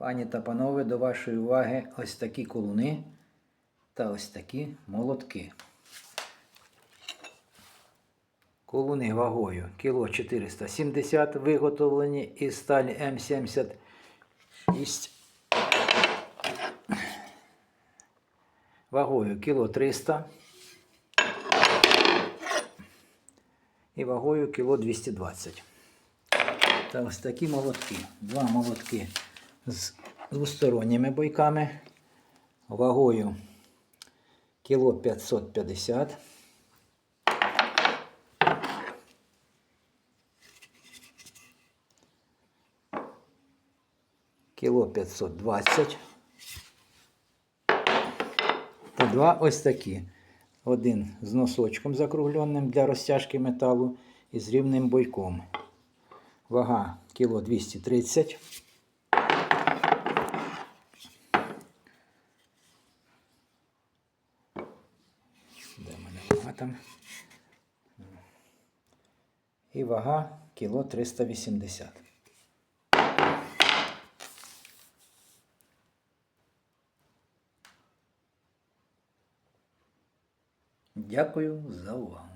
Пані та панове, до вашої уваги ось такі колуни та ось такі молотки. Колуни вагою кіло 470 виготовлені із сталі М76. Вагою кіло 300 і вагою кіло 220. Та ось такі молотки. Два молотки з двосторонніми бойками. Вагою кіло 550. Кіло 520. Та два ось такі. Один з носочком закругленим для розтяжки металу і з рівним бойком. Вага кіло 230. Там? І вага кіло 380. Дякую за увагу.